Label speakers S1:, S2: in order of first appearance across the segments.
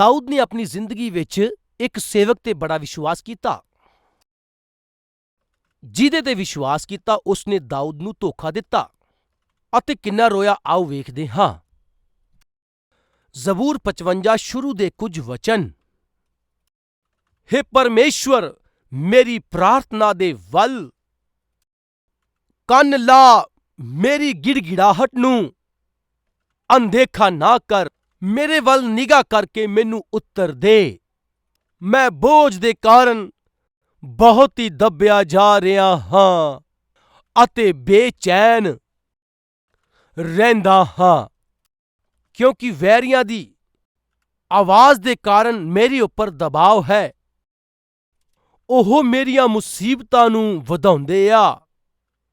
S1: ਦਾਊਦ ਨੇ ਆਪਣੀ ਜ਼ਿੰਦਗੀ ਵਿੱਚ ਇੱਕ ਸੇਵਕ ਤੇ ਬੜਾ ਵਿਸ਼ਵਾਸ ਕੀਤਾ। ਜਿਹਦੇ ਤੇ ਵਿਸ਼ਵਾਸ ਕੀਤਾ, ਉਸਨੇ ਦਾਊਦ ਨੂੰ ਧੋਖਾ ਦਿੱਤਾ ਅਤੇ ਕਿੰਨਾ ਰੋਇਆ, ਆਓ ਵੇਖਦੇ ਹਾਂ। ਜ਼ਬੂਰ 55 ਸ਼ੁਰੂ ਦੇ ਕੁਝ ਵਚਨ। ਹੇ ਪਰਮੇਸ਼ਵਰ, ਮੇਰੀ ਪ੍ਰਾਰਥਨਾ ਦੇ ਵੱਲ ਕੰਨ ਲਾ, ਮੇਰੀ ਗਿੜਗਿੜਾਹਟ ਨੂੰ ਅਨਦੇਖਾ ਨਾ ਕਰ। ਮੇਰੇ ਵੱਲ ਨਿਗਾਹ ਕਰਕੇ ਮੈਨੂੰ ਉੱਤਰ ਦੇ। ਮੈਂ ਬੋਝ ਦੇ ਕਾਰਨ ਬਹੁਤ ਹੀ ਦੱਬਿਆ ਜਾ ਰਿਹਾ ਹਾਂ ਅਤੇ ਬੇਚੈਨ ਰਹਿੰਦਾ ਹਾਂ, ਕਿਉਂਕਿ ਵੈਰੀਆਂ ਦੀ ਆਵਾਜ਼ ਦੇ ਕਾਰਨ ਮੇਰੇ ਉੱਪਰ ਦਬਾਅ ਹੈ। ਉਹ ਮੇਰੀਆਂ ਮੁਸੀਬਤਾਂ ਨੂੰ ਵਧਾਉਂਦੇ ਆ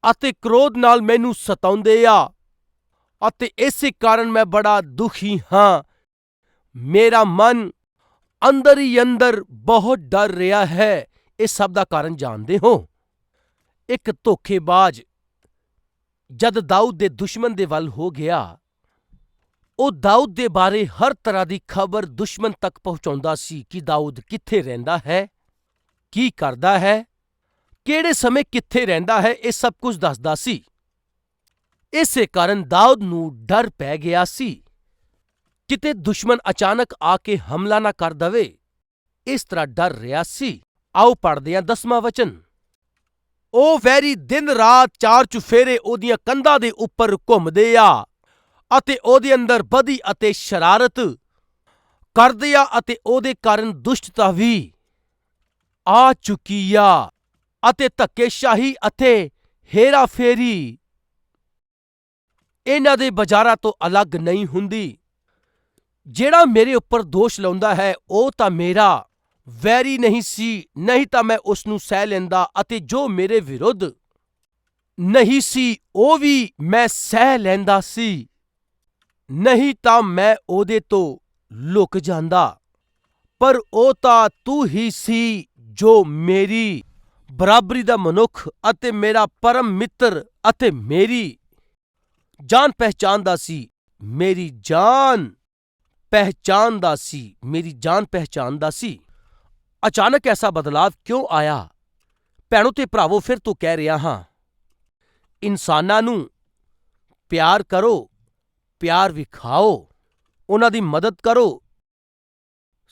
S1: ਅਤੇ ਕ੍ਰੋਧ ਨਾਲ ਮੈਨੂੰ ਸਤਾਉਂਦੇ ਆ। ਅਤੇ ਇਸੇ ਕਾਰਨ ਮੈਂ ਬੜਾ ਦੁਖੀ ਹਾਂ। ਮੇਰਾ ਮਨ ਅੰਦਰ ਹੀ ਅੰਦਰ ਬਹੁਤ ਡਰ ਰਿਹਾ ਹੈ। ਇਸ ਸਭ ਦਾ ਕਾਰਨ ਜਾਣਦੇ ਹੋ। ਇੱਕ ਧੋਖੇਬਾਜ਼ ਜਦ ਦਾਊਦ ਦੇ ਦੁਸ਼ਮਣ ਦੇ ਵੱਲ ਹੋ ਗਿਆ, ਉਹ ਦਾਊਦ ਦੇ ਬਾਰੇ ਹਰ ਤਰ੍ਹਾਂ ਦੀ ਖਬਰ ਦੁਸ਼ਮਣ ਤੱਕ ਪਹੁੰਚਾਉਂਦਾ ਸੀ ਕਿ ਦਾਊਦ ਕਿੱਥੇ ਰਹਿੰਦਾ ਹੈ, ਕੀ ਕਰਦਾ ਹੈ, ਕਿਹੜੇ ਸਮੇਂ ਕਿੱਥੇ ਰਹਿੰਦਾ ਹੈ, ਇਹ ਸਭ ਕੁਝ ਦੱਸਦਾ ਸੀ। ਇਸੇ ਕਾਰਨ ਦਾਊਦ ਨੂੰ ਡਰ ਪੈ ਗਿਆ ਸੀ। ਕਿਤੇ ਦੁਸ਼ਮਣ ਅਚਾਨਕ ਆ ਕੇ ਹਮਲਾ ਨਾ ਕਰ ਦਵੇ, ਇਸ ਤਰ੍ਹਾਂ ਡਰ ਰਿਹਾ ਸੀ। ਆਓ ਪੜ੍ਹਦੇ ਹਾਂ ਦਸਵਾਂ ਵਚਨ। ਉਹ ਵੈਰੀ ਦਿਨ ਰਾਤ ਚਾਰ ਚੁਫੇਰੇ ਉਹਦੀਆਂ ਕੰਧਾਂ ਦੇ ਉੱਪਰ ਘੁੰਮਦੇ ਆ ਅਤੇ ਉਹਦੇ ਅੰਦਰ ਬਦੀ ਅਤੇ ਸ਼ਰਾਰਤ ਕਰਦੇ ਆ ਅਤੇ ਉਹਦੇ ਕਾਰਨ ਦੁਸ਼ਟਤਾ ਵੀ ਆ ਚੁੱਕੀ ਆ ਅਤੇ ਧੱਕੇਸ਼ਾਹੀ ਅਤੇ ਹੇਰਾ ਫੇਰੀ ਇਹਨਾਂ ਦੇ ਬਾਜ਼ਾਰਾਂ ਤੋਂ ਅਲੱਗ ਨਹੀਂ ਹੁੰਦੀ। ਜਿਹੜਾ ਮੇਰੇ ਉੱਪਰ ਦੋਸ਼ ਲਾਉਂਦਾ ਹੈ, ਉਹ ਤਾਂ ਮੇਰਾ। ਵੈਰੀ ਨਹੀਂ ਸੀ, ਨਹੀਂ ਤਾਂ ਮੈਂ ਉਸ ਨੂੰ ਸਹਿ ਲੈਂਦਾ ਅਤੇ ਜੋ ਮੇਰੇ ਵਿਰੁੱਧ ਨਹੀਂ ਸੀ, ਉਹ ਵੀ ਮੈਂ ਸਹਿ ਲੈਂਦਾ ਸੀ। ਨਹੀਂ ਤਾਂ ਮੈਂ ਉਹਦੇ ਤੋਂ ਲੁਕ ਜਾਂਦਾ। ਪਰ ਉਹ ਤਾਂ ਤੂੰ ਹੀ ਸੀ ਜੋ ਮੇਰੀ ਬਰਾਬਰੀ ਦਾ ਮਨੁੱਖ ਅਤੇ ਮੇਰਾ ਪਰਮ ਮਿੱਤਰ ਅਤੇ ਮੇਰੀ ਜਾਨ ਪਹਿਚਾਨਦਾ ਸੀ, ਮੇਰੀ ਜਾਨ ਪਹਿਚਾਨਦਾ ਸੀ, ਮੇਰੀ ਜਾਨ ਪਹਿਚਾਨਦਾ ਸੀ। ਅਚਾਨਕ ਐਸਾ ਬਦਲਾਵ ਕਿਉਂ ਆਇਆ? ਭੈਣੋ ਤੇ ਭਰਾਵੋ, ਫਿਰ ਤੋਂ ਕਹਿ ਰਿਹਾ ਹਾਂ, ਇਨਸਾਨਾਂ ਨੂੰ ਪਿਆਰ ਕਰੋ, ਪਿਆਰ ਵਿਖਾਓ, ਉਹਨਾਂ ਦੀ ਮਦਦ ਕਰੋ,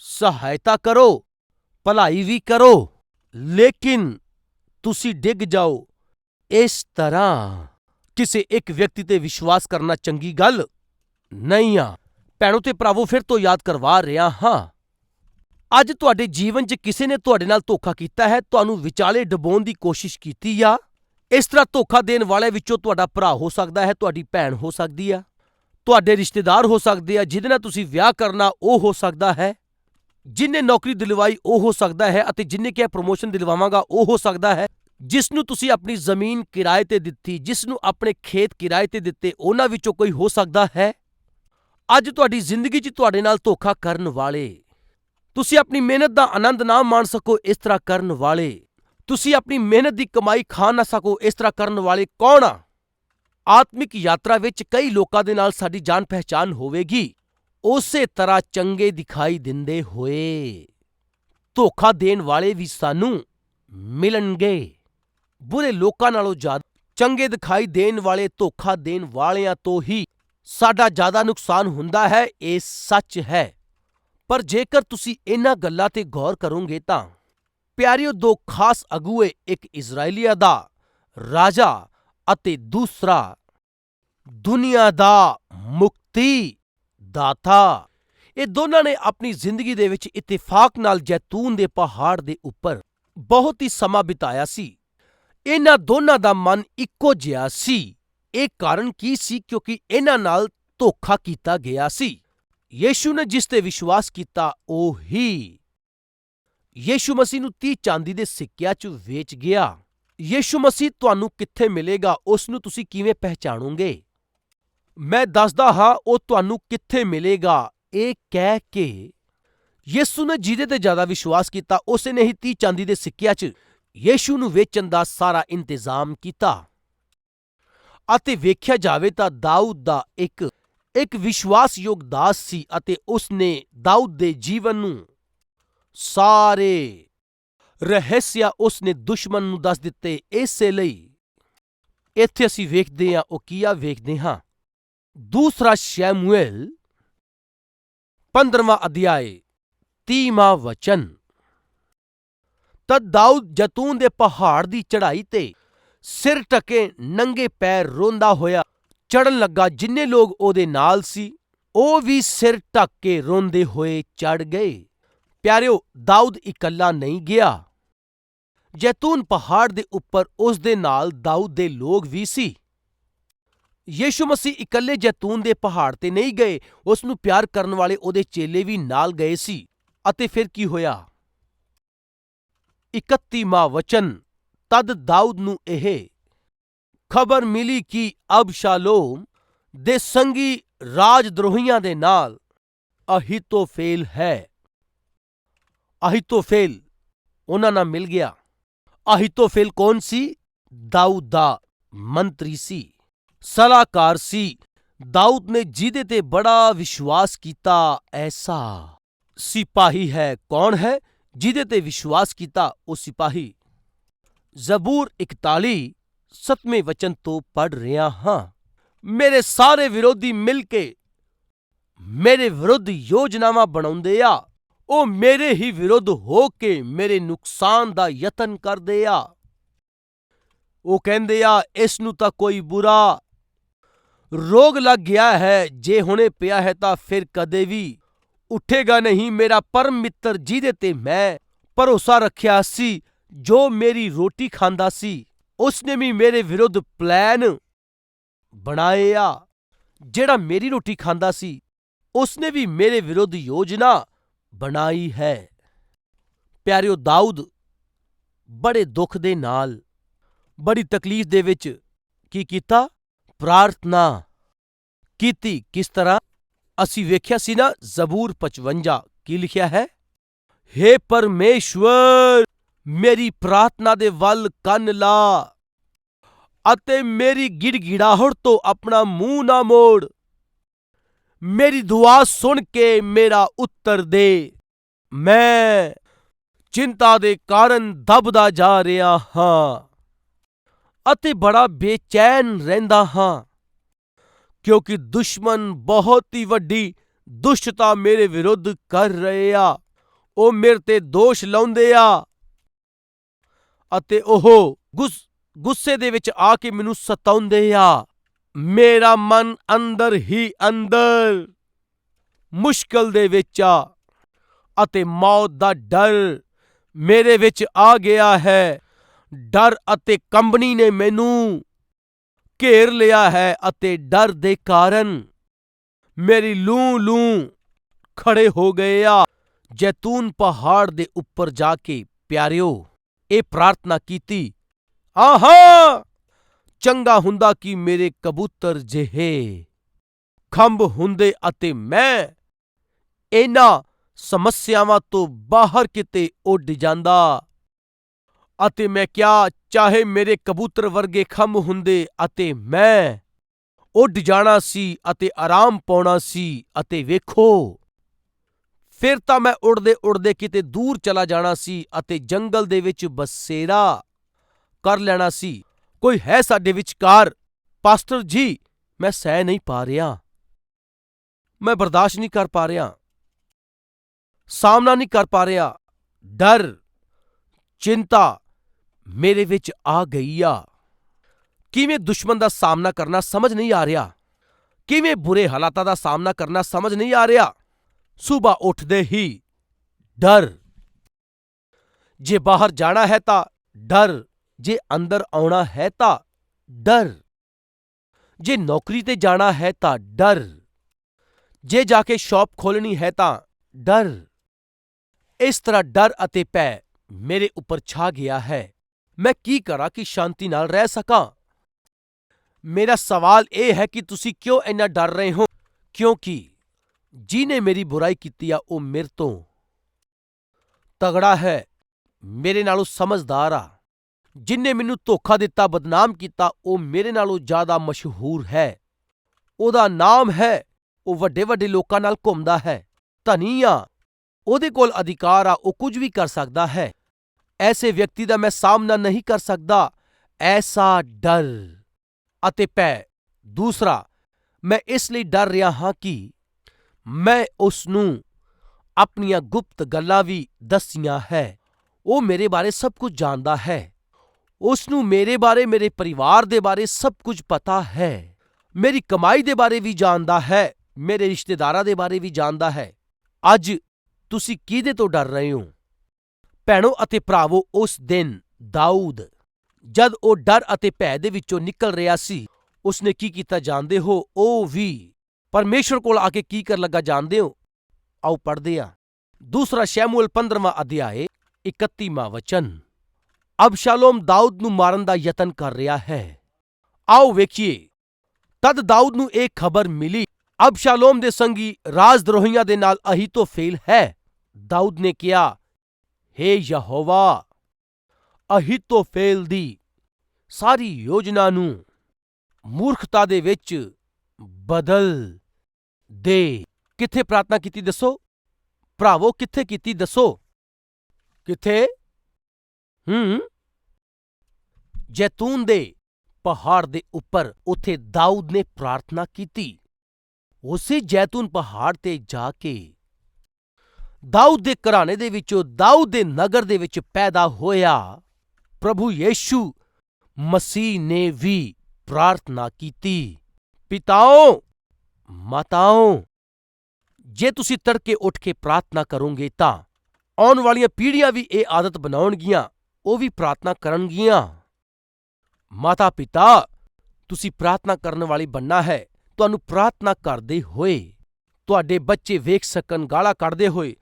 S1: ਸਹਾਇਤਾ ਕਰੋ, ਭਲਾਈ ਵੀ ਕਰੋ, ਲੇਕਿਨ ਤੁਸੀਂ ਡਿੱਗ ਜਾਓ ਇਸ ਤਰ੍ਹਾਂ। ਕਿਸੇ ਇੱਕ ਵਿਅਕਤੀ ਤੇ ਵਿਸ਼ਵਾਸ ਕਰਨਾ ਚੰਗੀ ਗੱਲ ਨਹੀਂ ਆ। ਭੈਣੋ ਤੇ ਭਰਾਵੋ, ਫਿਰ ਤੋਂ ਯਾਦ ਕਰਵਾ ਰਿਹਾ ਹਾਂ। ਅੱਜ ਤੁਹਾਡੇ ਜੀਵਨ 'ਚ ਕਿਸੇ ਨੇ ਤੁਹਾਡੇ ਨਾਲ ਧੋਖਾ ਕੀਤਾ ਹੈ, ਤੁਹਾਨੂੰ ਵਿਚਾਲੇ ਡਬੋਣ ਦੀ ਕੋਸ਼ਿਸ਼ ਕੀਤੀ ਆ। ਇਸ ਤਰ੍ਹਾਂ ਧੋਖਾ ਦੇਣ ਵਾਲੇ ਵਿੱਚੋਂ ਤੁਹਾਡਾ ਭਰਾ ਹੋ ਸਕਦਾ ਹੈ, ਤੁਹਾਡੀ ਭੈਣ ਹੋ ਸਕਦੀ ਆ। ਤੁਹਾਡੇ ਰਿਸ਼ਤੇਦਾਰ ਹੋ ਸਕਦੇ ਆ, ਜਿਹਦੇ ਨਾਲ ਤੁਸੀਂ ਵਿਆਹ ਕਰਨਾ ਉਹ ਹੋ ਸਕਦਾ ਹੈ। ਜਿਨੇ ਨੌਕਰੀ ਦਿਲਵਾਈ ਉਹ ਹੋ ਸਕਦਾ ਹੈ ਅਤੇ ਜਿੰਨੇ ਕਿਹਾ ਪ੍ਰੋਮੋਸ਼ਨ ਦਿਲਵਾਵਾਂਗਾ ਉਹ ਹੋ ਸਕਦਾ ਹੈ। ਜਿਸ ਨੂੰ ਤੁਸੀਂ ਆਪਣੀ ਜ਼ਮੀਨ ਕਿਰਾਏ ਤੇ ਦਿੱਤੀ ਜਿਸ ਨੂੰ ਆਪਣੇ ਖੇਤ ਕਿਰਾਏ ਤੇ ਦਿੱਤੇ, ਉਹਨਾਂ ਵਿੱਚੋਂ ਕੋਈ ਹੋ ਸਕਦਾ ਹੈ? ਅੱਜ ਤੁਹਾਡੀ ਜ਼ਿੰਦਗੀ 'ਚ ਤੁਹਾਡੇ ਨਾਲ ਧੋਖਾ ਕਰਨ ਵਾਲੇ। ਤੁਸੀਂ ਆਪਣੀ ਮਿਹਨਤ ਦਾ ਆਨੰਦ ਨਾ ਮਾਣ ਸਕੋ ਇਸ ਤਰ੍ਹਾਂ ਕਰਨ ਵਾਲੇ। ਤੁਸੀਂ ਆਪਣੀ ਮਿਹਨਤ ਦੀ ਕਮਾਈ ਖਾ ਨਾ ਸਕੋ ਇਸ ਤਰ੍ਹਾਂ ਕਰਨ ਵਾਲੇ ਕੌਣ ਆ? ਆਤਮਿਕ ਯਾਤਰਾ ਵਿੱਚ ਕਈ ਲੋਕਾਂ ਦੇ ਨਾਲ ਸਾਡੀ ਜਾਣ ਪਹਿਚਾਣ ਹੋਵੇਗੀ। ਉਸੇ ਤਰ੍ਹਾਂ ਚੰਗੇ ਦਿਖਾਈ ਦਿੰਦੇ ਹੋਏ। ਧੋਖਾ ਦੇਣ ਵਾਲੇ ਵੀ ਸਾਨੂੰ ਮਿਲਣਗੇ। ਬੁਰੇ ਲੋਕਾਂ ਨਾਲੋਂ ਜ਼ਿਆਦਾ ਚੰਗੇ ਦਿਖਾਈ ਦੇਣ ਵਾਲੇ, ਧੋਖਾ ਦੇਣ ਵਾਲਿਆਂ ਤੋਂ ਹੀ ਸਾਡਾ ਜ਼ਿਆਦਾ ਨੁਕਸਾਨ ਹੁੰਦਾ ਹੈ, ਇਹ ਸੱਚ ਹੈ। ਪਰ ਜੇਕਰ ਤੁਸੀਂ ਇਹਨਾਂ ਗੱਲਾਂ ਤੇ ਗੌਰ ਕਰੋਗੇ ਤਾਂ ਪਿਆਰਿਓ, ਦੋ ਖਾਸ ਅਗੂਏ, ਇੱਕ ਇਜ਼ਰਾਈਲੀਆ ਦਾ ਰਾਜਾ ਅਤੇ ਦੂਸਰਾ ਦੁਨੀਆ ਦਾ ਮੁਕਤੀ ਦਾਤਾ। ਇਹ ਦੋਨਾਂ ਨੇ ਆਪਣੀ ਜ਼ਿੰਦਗੀ ਦੇ ਵਿੱਚ ਇਤਫਾਕ ਨਾਲ ਜੈਤੂਨ ਦੇ ਪਹਾੜ ਦੇ ਉੱਪਰ ਬਹੁਤ ਹੀ ਸਮਾਂ ਬਿਤਾਇਆ ਸੀ। ਇਹਨਾਂ ਦੋਨਾਂ ਦਾ ਮਨ ਇੱਕੋ ਜਿਹਾ ਸੀ। ਇਹ ਕਾਰਨ ਕੀ ਸੀ? ਕਿਉਂਕਿ ਇਹਨਾਂ ਨਾਲ ਧੋਖਾ ਕੀਤਾ ਗਿਆ ਸੀ। ਯੀਸ਼ੂ ਨੇ ਜਿਸ ਤੇ ਵਿਸ਼ਵਾਸ ਕੀਤਾ, ਉਹ ਹੀ ਯੀਸ਼ੂ ਮਸੀਹ ਨੂੰ 30 ਚਾਂਦੀ ਦੇ ਸਿੱਕਿਆਂ 'ਚ ਵੇਚ ਗਿਆ। ਯੀਸ਼ੂ ਮਸੀਹ ਤੁਹਾਨੂੰ ਕਿੱਥੇ ਮਿਲੇਗਾ? ਉਸ ਨੂੰ ਤੁਸੀਂ ਕਿਵੇਂ ਪਹਿਚਾਣੋਗੇ? ਮੈਂ ਦੱਸਦਾ ਹਾਂ, ਉਹ ਤੁਹਾਨੂੰ ਕਿੱਥੇ ਮਿਲੇਗਾ? ਇਹ ਕਹਿ ਕੇ ਯਿਸੂ ਨੇ ਜਿਹਦੇ ਤੇ ਜ਼ਿਆਦਾ ਵਿਸ਼ਵਾਸ ਕੀਤਾ, ਉਸੇ ਨੇ ਹੀ 30 ਚਾਂਦੀ ਦੇ ਸਿੱਕਿਆਂ 'ਚ ਯੀਸ਼ੂ ਨੂੰ ਵੇਚਣ ਦਾ ਸਾਰਾ ਇੰਤਜ਼ਾਮ ਕੀਤਾ। ਅਤੇ ਵੇਖਿਆ ਜਾਵੇ ਤਾਂ ਦਾਊਦ ਦਾ ਇੱਕ ਇੱਕ ਵਿਸ਼ਵਾਸਯੋਗ ਦਾਸ ਸੀ ਅਤੇ ਉਸ ਨੇ ਦਾਊਦ ਦੇ ਜੀਵਨ ਨੂੰ ਸਾਰੇ ਰਹੱਸਿਆ ਉਸ ਨੇ ਦੁਸ਼ਮਣ ਨੂੰ ਦੱਸ ਦਿੱਤੇ। ਇਸੇ ਲਈ ਇੱਥੇ ਅਸੀਂ ਵੇਖਦੇ ਹਾਂ, ਉਹ ਕੀਆ ਵੇਖਦੇ ਹਾਂ। ਦੂਸਰਾ ਸ਼ੈਮੂਏਲ 15ਵਾਂ ਅਧਿਆਏ 30ਵਾਂ ਵਚਨ। ਤਦ ਦਾਊਦ ਜੈਤੂਨ ਦੇ ਪਹਾੜ ਦੀ ਚੜ੍ਹਾਈ ਤੇ ਸਿਰ ਢਕੇ ਨੰਗੇ ਪੈਰ ਰੋਂਦਾ ਹੋਇਆ ਚੜਨ ਲੱਗਾ, ਜਿੰਨੇ ਲੋਕ ਉਹਦੇ ਨਾਲ ਸੀ, ਉਹ ਵੀ ਸਿਰ ਢੱਕ ਕੇ ਰੋਂਦੇ ਹੋਏ ਚੜ ਗਏ। ਪਿਆਰਿਓ, ਦਾਊਦ ਇਕੱਲਾ ਨਹੀਂ ਗਿਆ। ਜੈਤੂਨ ਪਹਾੜ ਦੇ ਉੱਪਰ ਉਸ ਦੇ ਨਾਲ ਦਾਊਦ ਦੇ ਲੋਕ ਵੀ ਸੀ। ਯੀਸ਼ੂ ਮਸੀਹ ਇਕੱਲੇ ਜੈਤੂਨ ਦੇ ਪਹਾੜ ਤੇ ਨਹੀਂ ਗਏ, ਉਸ ਨੂੰ ਪਿਆਰ ਕਰਨ ਵਾਲੇ ਉਹਦੇ ਚੇਲੇ ਵੀ ਨਾਲ ਗਏ ਸੀ। ਅਤੇ ਫਿਰ ਕੀ ਹੋਇਆ? 31ਵਾਂ ਵਚਨ, ਤਦ ਦਾਊਦ ਨੂੰ ਇਹ ਖਬਰ ਮਿਲੀ ਕਿ ਅਬਸ਼ਾਲੋਮ ਦੇ ਸੰਗੀ ਰਾਜਦਰੋਹੀਆਂ ਦੇ ਨਾਲ ਅਹਿਤੋਫੇਲ ਹੈ। ਅਹਿਤੋਫੇਲ, ਉਹਨਾਂ ਨਾਲ ਮਿਲ ਗਿਆ। ਅਹਿਤੋਫੇਲ ਕੌਣ ਸੀ? ਦਾਊਦ ਦਾ ਮੰਤਰੀ ਸੀ, ਸਲਾਹਕਾਰ ਸੀ। ਦਾਊਦ ਨੇ ਜਿਹਦੇ ਤੇ ਬੜਾ ਵਿਸ਼ਵਾਸ ਕੀਤਾ, ਐਸਾ ਸਿਪਾਹੀ ਹੈ ਕੌਣ ਹੈ? ਜਿਹਦੇ ਤੇ ਵਿਸ਼ਵਾਸ ਕੀਤਾ ਉਹ ਸਿਪਾਹੀ। ਜ਼ਬੂਰ 41 ਸਤਵੇਂ ਵਚਨ ਤੋਂ ਪੜ ਰਿਹਾ ਹਾਂ। ਮੇਰੇ ਸਾਰੇ ਵਿਰੋਧੀ ਮਿਲ ਕੇ ਮੇਰੇ ਵਿਰੁੱਧ ਯੋਜਨਾਵਾਂ ਬਣਾਉਂਦੇ ਆ। ਉਹ ਮੇਰੇ ਹੀ ਵਿਰੁੱਧ ਹੋ ਕੇ ਮੇਰੇ ਨੁਕਸਾਨ ਦਾ ਯਤਨ ਕਰਦੇ ਆ। ਉਹ ਕਹਿੰਦੇ ਆ, ਇਸ ਨੂੰ ਤਾਂ ਕੋਈ ਬੁਰਾ ਰੋਗ ਲੱਗ ਗਿਆ ਹੈ, ਜੇ ਹੁਣੇ ਪਿਆ ਹੈ ਤਾਂ ਫਿਰ ਕਦੇ ਵੀ ਉੱਠੇਗਾ ਨਹੀਂ ਮੇਰਾ ਪਰਮ ਮਿੱਤਰ ਜਿਹਦੇ ਤੇ ਮੈਂ ਭਰੋਸਾ ਰੱਖਿਆ ਸੀ, ਜੋ ਮੇਰੀ ਰੋਟੀ ਖਾਂਦਾ ਸੀ, ਉਸਨੇ ਵੀ ਮੇਰੇ ਵਿਰੁੱਧ ਪਲਾਨ ਬਣਾਏ ਆ, ਜਿਹੜਾ ਮੇਰੀ ਰੋਟੀ ਖਾਂਦਾ ਸੀ, ਉਸਨੇ ਵੀ ਮੇਰੇ ਵਿਰੁੱਧ ਯੋਜਨਾ ਬਣਾਈ ਹੈ। ਪਿਆਰਿਓ ਦਾਊਦ, ਬੜੇ ਦੁੱਖ ਦੇ ਨਾਲ, ਬੜੀ ਤਕਲੀਫ ਦੇ ਵਿੱਚ ਕੀ ਕੀਤਾ? ਪ੍ਰਾਰਥਨਾ ਕੀਤੀ ਕਿਸ ਤਰ੍ਹਾਂ? ਅਸੀਂ ਵੇਖਿਆ ਸੀ ਨਾ ਜ਼ਬੂਰ 55 ਕੀ ਲਿਖਿਆ ਹੈ? हे ਪਰਮੇਸ਼ਵਰ, ਮੇਰੀ ਪ੍ਰਾਰਥਨਾ ਦੇ ਵੱਲ ਕੰਨ ਲਾ ਅਤੇ ਮੇਰੀ ਗਿੜਗਿੜਾਹਟ ਤੋਂ ਆਪਣਾ ਮੂੰਹ ਨਾ ਮੋੜ। ਮੇਰੀ ਦੁਆ ਸੁਣ ਕੇ ਮੇਰਾ ਉੱਤਰ ਦੇ। ਮੈਂ ਚਿੰਤਾ ਦੇ ਕਾਰਨ ਦਬਦਾ ਜਾ ਰਿਹਾ ਹਾਂ ਅਤੇ ਬੜਾ ਬੇਚੈਨ ਰਹਿੰਦਾ ਹਾਂ। ਕਿਉਂਕਿ ਦੁਸ਼ਮਣ ਬਹੁਤ ਹੀ ਵੱਡੀ ਦੁਸ਼ਟਤਾ ਮੇਰੇ ਵਿਰੁੱਧ ਕਰ ਰਹੇ ਆ। ਉਹ ਮੇਰੇ ਤੇ ਦੋਸ਼ ਲਾਉਂਦੇ ਆ। ਅਤੇ ਉਹ ਗੁੱਸੇ ਦੇ ਵਿੱਚ ਆ ਕੇ ਮੈਨੂੰ ਸਤਾਉਂਦੇ ਆ। ਮੇਰਾ ਮਨ ਅੰਦਰ ਹੀ ਅੰਦਰ ਮੁਸ਼ਕਲ ਦੇ ਵਿੱਚ ਆ ਅਤੇ ਮੌਤ ਦਾ ਡਰ ਮੇਰੇ ਵਿੱਚ ਆ ਗਿਆ ਹੈ। ਡਰ ਅਤੇ ਕੰਬਣੀ ਨੇ ਮੈਨੂੰ ਘੇਰ ਲਿਆ ਹੈ ਅਤੇ ਡਰ ਦੇ ਕਾਰਨ ਮੇਰੀ ਲੂ ਲੂ ਖੜੇ ਹੋ ਗਏ ਆ। ਜੈਤੂਨ ਪਹਾੜ ਦੇ ਉੱਪਰ ਜਾ ਕੇ, ਪਿਆਰਿਓ, ਇਹ ਪ੍ਰਾਰਥਨਾ ਕੀਤੀ, ਆਹਾ! ਚੰਗਾ ਹੁੰਦਾ ਕਿ ਮੇਰੇ ਕਬੂਤਰ ਜਿਹੇ ਖੰਭ ਹੁੰਦੇ ਅਤੇ ਮੈਂ ਇਹਨਾਂ ਸਮੱਸਿਆਵਾਂ ਤੋਂ ਬਾਹਰ ਕਿਤੇ ਉੱਡ ਜਾਂਦਾ ਅਤੇ ਮੈਂ ਕਿਹਾ ਚਾਹੇ ਮੇਰੇ ਕਬੂਤਰ ਵਰਗੇ ਖੰਭ ਹੁੰਦੇ ਅਤੇ ਮੈਂ ਉੱਡ ਜਾਣਾ ਸੀ ਅਤੇ ਆਰਾਮ ਪਾਉਣਾ ਸੀ ਅਤੇ ਵੇਖੋ, ਫਿਰ ਤਾਂ ਮੈਂ ਉੜਦੇ ਉੜਦੇ ਕਿਤੇ ਦੂਰ ਚਲਾ ਜਾਣਾ ਸੀ ਅਤੇ ਜੰਗਲ ਦੇ ਵਿੱਚ ਬਸੇਰਾ ਕਰ ਲੈਣਾ ਸੀ। ਕੋਈ ਹੈ ਸਾਡੇ ਵਿਚਕਾਰ? ਪਾਸਟਰ ਜੀ, ਮੈਂ ਸਹਿ ਨਹੀਂ ਪਾ ਰਿਹਾ। ਮੈਂ ਬਰਦਾਸ਼ਤ ਨਹੀਂ ਕਰ ਪਾ ਰਿਹਾ। ਸਾਹਮਣਾ ਨਹੀਂ ਕਰ ਪਾ ਰਿਹਾ। ਡਰ, ਚਿੰਤਾ ਮੇਰੇ ਵਿੱਚ ਆ ਗਈ ਆ। ਕਿਵੇਂ ਦੁਸ਼ਮਣ ਦਾ ਸਾਹਮਣਾ ਕਰਨਾ ਸਮਝ ਨਹੀਂ ਆ ਰਿਹਾ? ਕਿਵੇਂ ਬੁਰੇ ਹਾਲਾਤਾਂ ਦਾ ਸਾਹਮਣਾ ਕਰਨਾ ਸਮਝ ਨਹੀਂ ਆ ਰਿਹਾ? ਸਵੇਰ ਉੱਠਦੇ ਹੀ ਡਰ। ਜੇ ਬਾਹਰ ਜਾਣਾ ਹੈ ਤਾਂ ਡਰ। ਜੇ ਅੰਦਰ ਆਉਣਾ ਹੈ ਤਾਂ ਡਰ। ਜੇ ਨੌਕਰੀ ਤੇ ਜਾਣਾ ਹੈ ਤਾਂ ਡਰ। ਜੇ ਜਾ ਕੇ ਸ਼ਾਪ ਖੋਲਣੀ ਹੈ ਤਾਂ ਡਰ। ਇਸ ਤਰ੍ਹਾਂ ਡਰ ਅਤੇ ਭੈ ਮੇਰੇ ਉੱਪਰ ਛਾ ਗਿਆ ਹੈ। ਮੈਂ ਕੀ ਕਰਾਂ ਕਿ ਸ਼ਾਂਤੀ ਨਾਲ ਰਹਿ ਸਕਾਂ? ਮੇਰਾ ਸਵਾਲ ਇਹ ਹੈ ਕਿ ਤੁਸੀਂ ਕਿਉਂ ਇੰਨਾ ਡਰ ਰਹੇ ਹੋ? ਕਿਉਂਕਿ ਜਿਹਨੇ ਮੇਰੀ ਬੁਰਾਈ ਕੀਤੀ ਆ, ਉਹ ਮੇਰੇ ਤੋਂ ਤਗੜਾ ਹੈ, ਮੇਰੇ ਨਾਲੋਂ ਸਮਝਦਾਰ ਆ। ਜਿਨਨੇ ਮੈਨੂੰ ਧੋਖਾ ਦਿੱਤਾ, ਬਦਨਾਮ ਕੀਤਾ, ਉਹ ਮੇਰੇ ਨਾਲੋਂ ਜ਼ਿਆਦਾ ਮਸ਼ਹੂਰ ਹੈ। ਉਹਦਾ ਨਾਮ ਹੈ, ਉਹ ਵੱਡੇ ਵੱਡੇ ਲੋਕਾਂ ਨਾਲ ਘੁੰਮਦਾ ਹੈ। ਧਨੀ ਆ, ਉਹਦੇ ਕੋਲ ਅਧਿਕਾਰ ਆ, ਉਹ ਕੁਝ ਵੀ ਕਰ ਸਕਦਾ ਹੈ। ਐਸੇ ਵਿਅਕਤੀ ਦਾ ਮੈਂ ਸਾਹਮਣਾ ਨਹੀਂ ਕਰ ਸਕਦਾ। ਐਸਾ ਡਰ। ਅਤੇ ਭੈ, ਦੂਸਰਾ, ਮੈਂ ਇਸ ਲਈ ਡਰ ਰਿਹਾ ਹਾਂ ਕਿ ਮੈਂ ਉਸ ਨੂੰ ਆਪਣੀਆਂ ਗੁਪਤ ਗੱਲਾਂ ਵੀ ਦੱਸੀਆਂ ਹੈ। ਉਹ ਮੇਰੇ ਬਾਰੇ ਸਭ ਕੁਝ ਜਾਣਦਾ ਹੈ। ਉਸ ਨੂੰ ਮੇਰੇ ਬਾਰੇ, ਮੇਰੇ ਪਰਿਵਾਰ ਦੇ ਬਾਰੇ ਸਭ ਕੁਝ ਪਤਾ ਹੈ। ਮੇਰੀ ਕਮਾਈ ਦੇ ਬਾਰੇ ਵੀ ਜਾਣਦਾ ਹੈ। ਮੇਰੇ ਰਿਸ਼ਤੇਦਾਰਾਂ ਦੇ ਬਾਰੇ ਵੀ ਜਾਣਦਾ ਹੈ। ਅੱਜ ਤੁਸੀਂ ਕਿਹਦੇ ਤੋਂ ਡਰ ਰਹੇ ਹੋ? ਭੈਣੋ ਅਤੇ ਭਰਾਵੋ, ਉਸ ਦਿਨ ਦਾਊਦ, ਜਦ ਉਹ ਡਰ ਅਤੇ ਭੈ ਦੇ ਵਿੱਚੋਂ ਨਿਕਲ ਰਿਹਾ ਸੀ, ਉਸਨੇ ਕੀ ਕੀਤਾ ਜਾਣਦੇ ਹੋ? ਉਹ ਵੀ ਪਰਮੇਸ਼ਰ ਕੋਲ ਆ ਕੇ ਕੀ ਕਰ ਲੱਗਾ ਜਾਣਦੇ ਹੋ? ਆਓ ਪੜ੍ਹਦੇ ਹਾਂ। ਦੂਸਰਾ ਸ਼ੈਮੂਅਲ 15ਵਾਂ ਅਧਿਆਏ 31ਵਾਂ ਵਚਨ। ਅਬਸ਼ਾਲੋਮ ਦਾਊਦ ਨੂੰ ਮਾਰਨ ਦਾ ਯਤਨ ਕਰ ਰਿਹਾ ਹੈ। ਆਓ ਵੇਖੀਏ। ਤਦ ਦਾਊਦ ਨੂੰ ਇਹ ਖਬਰ ਮਿਲੀ, ਅਬਸ਼ਾਲੋਮ ਦੇ ਸੰਗੀ ਰਾਜਦਰੋਹੀਆਂ ਦੇ ਨਾਲ ਅਹੀਤੋਫੇਲ ਹੈ। ਦਾਊਦ ਨੇ ਕਿਹਾ ਹੇ ਯਹੋਵਾ ਅਹੀਤੋਫੇਲ ਦੀ ਸਾਰੀ ਯੋਜਨਾ ਨੂੰ ਮੂਰਖਤਾ ਦੇ ਵਿੱਚ ਬਦਲ ਦੇ। ਕਿੱਥੇ ਪ੍ਰਾਰਥਨਾ ਕੀਤੀ ਦੱਸੋ? ਭਰਾਵੋ, ਕਿੱਥੇ ਕੀਤੀ ਦੱਸੋ? ਕਿੱਥੇ? ਹੂੰ। ਜੈਤੂਨ ਦੇ ਪਹਾੜ ਦੇ ਉੱਪਰ ਉਥੇ ਦਾਊਦ ਨੇ ਪ੍ਰਾਰਥਨਾ ਕੀਤੀ। ਉਸੇ ਜੈਤੂਨ ਪਹਾੜ ਤੇ ਜਾ ਕੇ ਦਾਊਦ ਦੇ ਘਰਾਣੇ ਦੇ ਵਿੱਚੋਂ, ਦਾਊਦ ਦੇ ਨਗਰ ਦੇ ਵਿੱਚ ਪੈਦਾ ਹੋਇਆ ਪ੍ਰਭੂ ਯੇਸ਼ੂ ਮਸੀਹ ਨੇ ਵੀ ਪ੍ਰਾਰਥਨਾ ਕੀਤੀ, ਪਿਤਾਓ, ਮਾਤਾਓ, ਜੇ ਤੁਸੀਂ ਤੜਕੇ ਉੱਠ ਕੇ ਪ੍ਰਾਰਥਨਾ ਕਰੋਗੇ ਤਾਂ ਆਉਣ ਵਾਲੀਆਂ ਪੀੜ੍ਹੀਆਂ ਵੀ ਇਹ ਆਦਤ ਬਣਾਉਣਗੀਆਂ, ਉਹ ਵੀ ਪ੍ਰਾਰਥਨਾ ਕਰਨਗੀਆਂ। ਮਾਤਾ ਪਿਤਾ, ਤੁਸੀਂ ਪ੍ਰਾਰਥਨਾ ਕਰਨ ਵਾਲੀ ਬੰਨਾ ਹੈ, ਤੁਹਾਨੂੰ ਪ੍ਰਾਰਥਨਾ ਕਰਦੇ ਹੋਏ, ਤੁਹਾਡੇ ਬੱਚੇ ਵੇਖ ਸਕਣ, ਗਾਲਾਂ ਕੱਢਦੇ ਹੋਏ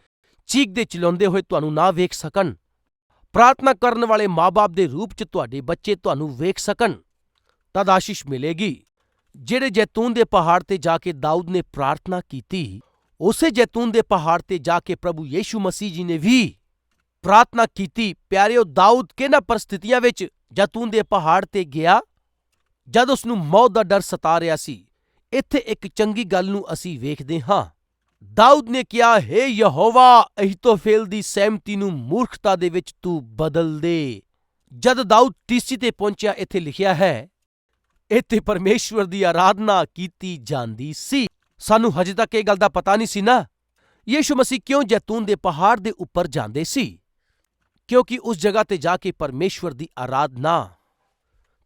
S1: ਚੀਕਦੇ ਚਿਲਾਉਂਦੇ ਹੋਏ ਤੁਹਾਨੂੰ ਨਾ ਵੇਖ ਸਕਣ। ਪ੍ਰਾਰਥਨਾ ਕਰਨ ਵਾਲੇ ਮਾਪੇ ਦੇ ਰੂਪ 'ਚ ਤੁਹਾਡੇ ਬੱਚੇ ਤੁਹਾਨੂੰ ਵੇਖ ਸਕਣ। ਤਦ ਆਸ਼ੀਸ਼ ਮਿਲੇਗੀ। ਜਿਹੜੇ ਜੈਤੂਨ ਦੇ ਪਹਾੜ ਤੇ ਜਾ ਕੇ ਦਾਊਦ ਨੇ ਪ੍ਰਾਰਥਨਾ ਕੀਤੀ, ਉਸੇ ਜੈਤੂਨ ਦੇ ਪਹਾੜ ਤੇ ਜਾ ਕੇ ਪ੍ਰਭੂ ਯੀਸ਼ੂ ਮਸੀਹ ਜੀ ਨੇ ਵੀ ਪ੍ਰਾਰਥਨਾ ਕੀਤੀ, ਪਿਆਰਿਓ ਦਾਊਦ ਕਿਹਨਾਂ ਪਰਿਸਥਿਤੀਆਂ ਵਿੱਚ ਜੈਤੂਨ ਦੇ ਪਹਾੜ ਤੇ ਗਿਆ? ਜਦ ਉਸ ਨੂੰ ਮੌਤ ਦਾ ਡਰ ਸਤਾ ਰਿਹਾ ਸੀ, ਇੱਥੇ ਇੱਕ ਚੰਗੀ ਗੱਲ ਨੂੰ ਅਸੀਂ ਵੇਖਦੇ ਹਾਂ। ਦਾਊਦ ਨੇ ਕਿਹਾ, ਹੈ ਯਹੋਵਾ ਅਹੀਤੋਫੇਲ ਦੀ ਸਹਿਮਤੀ ਨੂੰ ਮੂਰਖਤਾ ਦੇ ਵਿੱਚ ਤੂੰ ਬਦਲ ਦੇ। ਜਦ ਦਾਊਦ ਟੀਸੀ ਤੇ ਪਹੁੰਚਿਆ, ਇੱਥੇ ਲਿਖਿਆ ਹੈ, ਇੱਥੇ ਪਰਮੇਸ਼ਵਰ ਦੀ ਆਰਾਧਨਾ ਕੀਤੀ ਜਾਂਦੀ ਸੀ। ਸਾਨੂੰ ਹਜੇ ਤੱਕ ਇਹ ਗੱਲ ਦਾ ਪਤਾ ਨਹੀਂ ਸੀ ਨਾ, ਯੀਸ਼ੂ ਮਸੀਹ ਕਿਉਂ ਜੈਤੂਨ ਦੇ ਪਹਾੜ ਦੇ ਉੱਪਰ ਜਾਂਦੇ ਸੀ? ਕਿਉਂਕਿ ਉਸ ਜਗ੍ਹਾ ਤੇ ਜਾ ਕੇ ਪਰਮੇਸ਼ਵਰ ਦੀ ਆਰਾਧਨਾ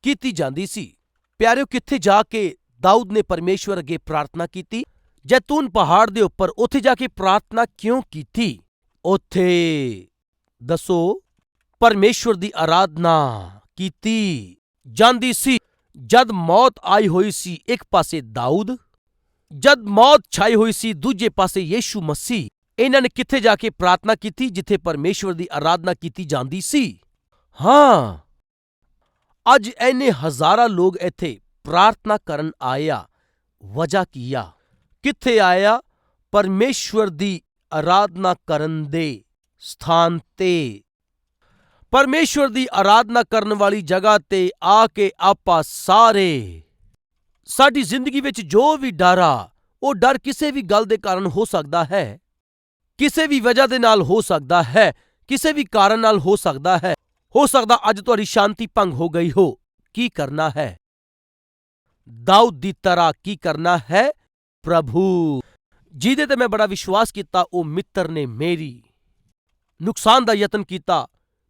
S1: ਕੀਤੀ ਜਾਂਦੀ ਸੀ। ਪਿਆਰਿਓ, ਕਿੱਥੇ ਜਾ ਕੇ ਦਾਊਦ ਨੇ ਪਰਮੇਸ਼ਵਰ ਅੱਗੇ ਪ੍ਰਾਰਥਨਾ ਕੀਤੀ? ਜੈਤੂਨ ਪਹਾੜ ਦੇ ਉੱਪਰ ਉੱਥੇ ਜਾ ਕੇ ਪ੍ਰਾਰਥਨਾ ਕਿਉਂ ਕੀਤੀ ਉੱਥੇ ਦੱਸੋ ਪਰਮੇਸ਼ਵਰ ਦੀ ਆਰਾਧਨਾ ਕੀਤੀ ਜਾਂਦੀ ਸੀ ਜਦ ਮੌਤ ਆਈ ਹੋਈ ਸੀ ਇੱਕ ਪਾਸੇ ਦਾਊਦ ਜਦ ਮੌਤ ਛਾਈ ਹੋਈ ਸੀ ਦੂਜੇ ਪਾਸੇ ਯੀਸ਼ੂ ਮਸੀਹ ਇਹਨਾਂ ਨੇ ਕਿੱਥੇ ਜਾ ਕੇ ਪ੍ਰਾਰਥਨਾ ਕੀਤੀ ਜਿੱਥੇ ਪਰਮੇਸ਼ਵਰ ਦੀ ਆਰਾਧਨਾ ਕੀਤੀ ਜਾਂਦੀ ਸੀ ਹਾਂ ਅੱਜ ਐਨੇ ਹਜ਼ਾਰਾਂ ਲੋਕ ਇੱਥੇ ਪ੍ਰਾਰਥਨਾ ਕਰਨ ਆਇਆ ਵਜ੍ਹਾ ਕੀ ਆ ਕਿੱਥੇ ਆਇਆ? ਪਰਮੇਸ਼ਵਰ ਦੀ ਆਰਾਧਨਾ ਕਰਨ ਦੇ ਸਥਾਨ ਤੇ। ਪਰਮੇਸ਼ਵਰ ਦੀ ਆਰਾਧਨਾ ਕਰਨ ਵਾਲੀ ਜਗ੍ਹਾ ਤੇ ਆ ਕੇ ਆਪਾਂ ਸਾਰੇ। ਸਾਡੀ ਜ਼ਿੰਦਗੀ ਵਿੱਚ ਜੋ ਵੀ ਡਰ ਆ, ਉਹ ਡਰ ਕਿਸੇ ਵੀ ਗੱਲ ਦੇ ਕਾਰਨ ਹੋ ਸਕਦਾ ਹੈ। ਕਿਸੇ ਵੀ ਵਜ੍ਹਾ ਦੇ ਨਾਲ ਹੋ ਸਕਦਾ ਹੈ। ਕਿਸੇ ਵੀ ਕਾਰਨ ਨਾਲ ਹੋ ਸਕਦਾ ਹੈ। ਹੋ ਸਕਦਾ ਅੱਜ ਤੁਹਾਡੀ ਸ਼ਾਂਤੀ ਭੰਗ ਹੋ ਗਈ ਹੋ। ਕੀ ਕਰਨਾ ਹੈ? ਦਾਊਦ ਦੀ ਤਰ੍ਹਾਂ ਕੀ ਕਰਨਾ ਹੈ? ਪ੍ਰਭੂ, ਜਿਹਦੇ ਤੇ ਮੈਂ ਬੜਾ ਵਿਸ਼ਵਾਸ ਕੀਤਾ, ਉਹ ਮਿੱਤਰ ਨੇ ਮੇਰੀ। ਨੁਕਸਾਨ ਦਾ ਯਤਨ ਕੀਤਾ,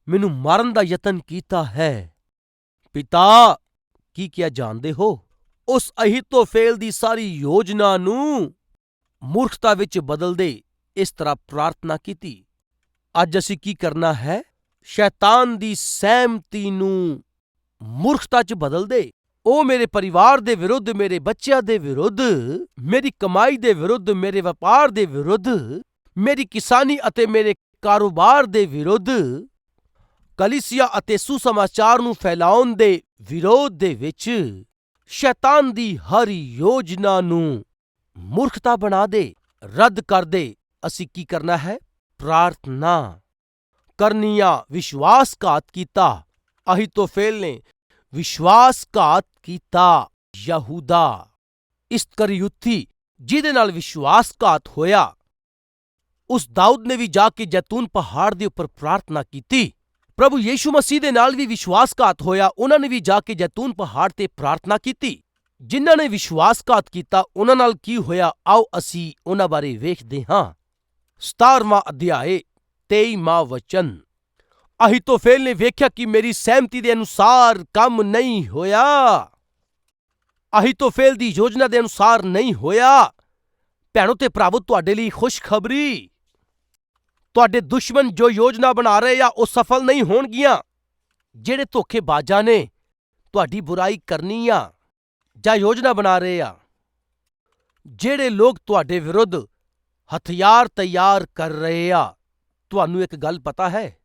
S1: ਮੈਨੂੰ ਮਾਰਨ ਦਾ ਯਤਨ ਕੀਤਾ ਹੈ। ਪਿਤਾ, ਕੀ ਕਿਹਾ ਜਾਣਦੇ ਹੋ? ਉਸ ਅਹੀਤੋਫੇਲ ਦੀ ਸਾਰੀ ਯੋਜਨਾ ਨੂੰ ਮੂਰਖਤਾ ਵਿੱਚ ਬਦਲ ਦੇ ਇਸ ਤਰ੍ਹਾਂ ਪ੍ਰਾਰਥਨਾ ਕੀਤੀ। ਅੱਜ ਅਸੀਂ ਕੀ ਕਰਨਾ ਹੈ? ਸ਼ੈਤਾਨ ਦੀ ਸਹਿਮਤੀ ਨੂੰ ਮੂਰਖਤਾ 'ਚ ਬਦਲ ਦੇ ਉਹ ਮੇਰੇ ਪਰਿਵਾਰ ਦੇ ਵਿਰੁੱਧ, ਮੇਰੇ ਬੱਚਿਆਂ ਦੇ ਵਿਰੁੱਧ, ਮੇਰੀ ਕਮਾਈ ਦੇ ਵਿਰੁੱਧ, ਮੇਰੇ ਵਪਾਰ ਦੇ ਵਿਰੁੱਧ, ਮੇਰੀ ਕਿਸਾਨੀ ਅਤੇ ਮੇਰੇ ਕਾਰੋਬਾਰ ਦੇ ਵਿਰੁੱਧ ਕਲੀਸਿਆ ਅਤੇ ਸੁਸਮਾਚਾਰ ਨੂੰ ਫੈਲਾਉਣ ਦੇ ਵਿਰੋਧ ਦੇ ਵਿੱਚ ਸ਼ੈਤਾਨ ਦੀ ਹਰ ਯੋਜਨਾ ਨੂੰ ਮੂਰਖਤਾ ਬਣਾ ਦੇ, ਰੱਦ ਕਰ ਦੇ। ਅਸੀਂ ਕੀ ਕਰਨਾ ਹੈ? ਪ੍ਰਾਰਥਨਾ ਕਰਨੀਆ ਵਿਸ਼ਵਾਸਘਾਤ ਕੀਤਾ। ਅਹੀਤੋਫੇਲ ਨੇ ਵਿਸ਼ਵਾਸਘਾਤ ਕੀਤਾ ਯਹੂਦਾ। ਇਸਕਰਿਯੂਥੀ ਜਿਹਦੇ ਨਾਲ ਵਿਸ਼ਵਾਸਘਾਤ ਹੋਇਆ, ਉਸ ਦਾਊਦ ਨੇ ਵੀ ਜਾ ਕੇ ਜੈਤੂਨ ਪਹਾੜ ਦੇ ਉੱਪਰ ਪ੍ਰਾਰਥਨਾ ਕੀਤੀ। ਪ੍ਰਭੂ ਯੀਸ਼ੂ ਮਸੀਹ ਦੇ ਨਾਲ ਵੀ ਵਿਸ਼ਵਾਸਘਾਤ ਹੋਇਆ, ਉਹਨਾਂ ਨੇ ਵੀ ਜਾ ਕੇ ਜੈਤੂਨ ਪਹਾੜ ਤੇ ਪ੍ਰਾਰਥਨਾ ਕੀਤੀ। ਜਿਨ੍ਹਾਂ ਨੇ ਵਿਸ਼ਵਾਸਘਾਤ ਕੀਤਾ, ਉਹਨਾਂ ਨਾਲ ਕੀ ਹੋਇਆ, ਆਓ ਅਸੀਂ ਉਹਨਾਂ ਬਾਰੇ ਵੇਖਦੇ ਹਾਂ। 17ਵਾਂ ਅਧਿਆਏ 23ਵਾਂ ਵਚਨ। ਅਹੀਤੋਫੇਲ ਨੇ ਵੇਖਿਆ ਕਿ ਮੇਰੀ ਸਹਿਮਤੀ ਦੇ ਅਨੁਸਾਰ ਕੰਮ ਨਹੀਂ ਹੋਇਆ। ਅਹੀਤੋਫੇਲ ਦੀ ਯੋਜਨਾ ਦੇ ਅਨੁਸਾਰ ਨਹੀਂ ਹੋਇਆ। ਭੈਣੋ ਤੇ ਭਰਾਵੋ, ਤੁਹਾਡੇ ਲਈ ਖੁਸ਼ਖਬਰੀ। ਤੁਹਾਡੇ ਦੁਸ਼ਮਣ ਜੋ ਯੋਜਨਾ ਬਣਾ ਰਹੇ ਆ, ਉਹ ਸਫਲ ਨਹੀਂ ਹੋਣਗੀਆਂ। ਜਿਹੜੇ ਧੋਖੇਬਾਜ਼ਾਂ ਨੇ, ਤੁਹਾਡੀ ਬੁਰਾਈ ਕਰਨੀ ਆ ਜਾਂ ਯੋਜਨਾ ਬਣਾ ਰਹੇ ਆ, ਜਿਹੜੇ ਲੋਕ ਤੁਹਾਡੇ ਵਿਰੁੱਧ ਹਥਿਆਰ ਤਿਆਰ ਕਰ ਰਹੇ ਆ, ਤੁਹਾਨੂੰ ਇੱਕ ਗੱਲ ਪਤਾ ਹੈ?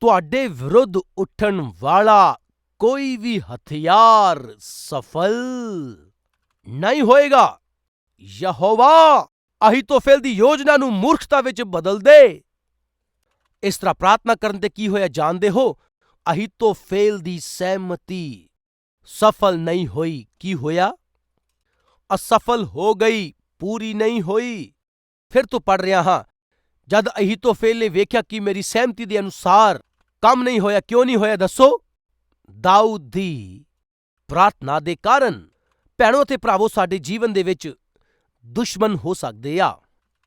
S1: ਤੁਹਾਡੇ ਵਿਰੁੱਧ ਉੱਠਣ ਵਾਲਾ ਕੋਈ ਵੀ ਹਥਿਆਰ ਸਫਲ ਨਹੀਂ ਹੋਏਗਾ। ਯਹੋਵਾ ਅਹੀਤੋਫੇਲ ਦੀ ਯੋਜਨਾ ਨੂੰ ਮੂਰਖਤਾ ਵਿੱਚ ਬਦਲ ਦੇ। ਇਸ ਤਰ੍ਹਾਂ ਪ੍ਰਾਰਥਨਾ ਕਰਨ ਤੇ ਕੀ ਹੋਇਆ ਜਾਣਦੇ ਹੋ? ਅਹੀਤੋਫੇਲ ਦੀ ਸਹਿਮਤੀ ਸਫਲ ਨਹੀਂ ਹੋਈ, ਕੀ ਹੋਇਆ? ਅਸਫਲ ਹੋ ਗਈ, ਪੂਰੀ ਨਹੀਂ ਹੋਈ। ਫਿਰ ਤੋਂ ਪੜ ਰਿਹਾ ਹਾਂ। ਜਦ ਅਹੀਤੋਫੇਲ ਨੇ ਵੇਖਿਆ ਕਿ ਮੇਰੀ ਸਹਿਮਤੀ ਦੇ ਅਨੁਸਾਰ ਕੰਮ ਨਹੀਂ ਹੋਇਆ, ਕਿਉਂ ਨਹੀਂ ਹੋਇਆ, ਦੱਸੋ? ਦਾਊਦ ਦੀ ਪ੍ਰਾਰਥਨਾ ਦੇ ਕਾਰਨ ਭੈਣੋ ਤੇ ਭਰਾਵੋ, ਸਾਡੇ ਜੀਵਨ ਦੇ ਵਿੱਚ ਦੁਸ਼ਮਣ ਹੋ ਸਕਦੇ ਆ,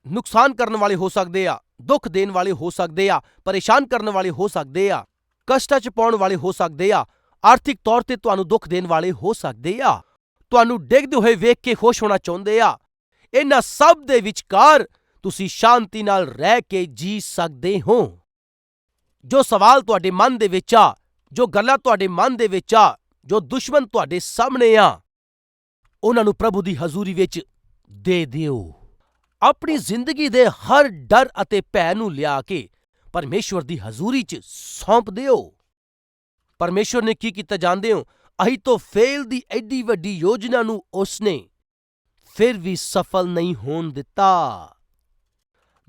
S1: ਨੁਕਸਾਨ ਕਰਨ ਵਾਲੇ ਹੋ ਸਕਦੇ ਆ, ਦੁੱਖ ਦੇਣ ਵਾਲੇ ਹੋ ਸਕਦੇ ਆ, ਪਰੇਸ਼ਾਨ ਕਰਨ ਵਾਲੇ ਹੋ ਸਕਦੇ ਆ, ਕਸ਼ਟਾਂ ਚ ਪਾਉਣ ਵਾਲੇ ਹੋ ਸਕਦੇ ਆ, ਆਰਥਿਕ ਤੌਰ ਤੇ ਤੁਹਾਨੂੰ ਦੁੱਖ ਦੇਣ ਵਾਲੇ ਹੋ ਸਕਦੇ ਆ, ਤੁਹਾਨੂੰ ਡਿੱਗਦੇ ਹੋਏ ਵੇਖ ਕੇ ਖੁਸ਼ ਹੋਣਾ ਚਾਹੁੰਦੇ ਆ, ਇਹਨਾਂ ਸਭ ਦੇ ਵਿਚਕਾਰ ਤੁਸੀਂ ਸ਼ਾਂਤੀ ਨਾਲ ਰਹਿ ਕੇ ਜੀ ਸਕਦੇ ਹੋ। ਜੋ ਸਵਾਲ ਤੁਹਾਡੇ ਮਨ ਦੇ ਵਿੱਚ ਆ, ਜੋ ਗੱਲਾਂ ਤੁਹਾਡੇ ਮਨ ਦੇ ਵਿੱਚ ਆ, ਜੋ ਦੁਸ਼ਮਣ ਤੁਹਾਡੇ ਸਾਹਮਣੇ ਆ, ਉਹਨਾਂ ਨੂੰ ਪ੍ਰਭੂ ਦੀ ਹਜ਼ੂਰੀ ਵਿੱਚ ਦੇ ਦਿਓ। ਆਪਣੀ ਜ਼ਿੰਦਗੀ ਦੇ ਹਰ ਡਰ ਅਤੇ ਭੈ ਨੂੰ ਲਿਆ ਕੇ ਪਰਮੇਸ਼ਵਰ ਦੀ ਹਜ਼ੂਰੀ 'ਚ ਸੌਂਪ ਦਿਓ। ਪਰਮੇਸ਼ਵਰ ਨੇ ਕੀ ਕੀਤਾ ਜਾਣਦੇ ਹੋ? ਅਹੀਤੋਫੇਲ ਦੀ ਐਡੀ ਵੱਡੀ ਯੋਜਨਾ ਨੂੰ ਉਸਨੇ ਫਿਰ ਵੀ ਸਫਲ ਨਹੀਂ ਹੋਣ ਦਿੱਤਾ।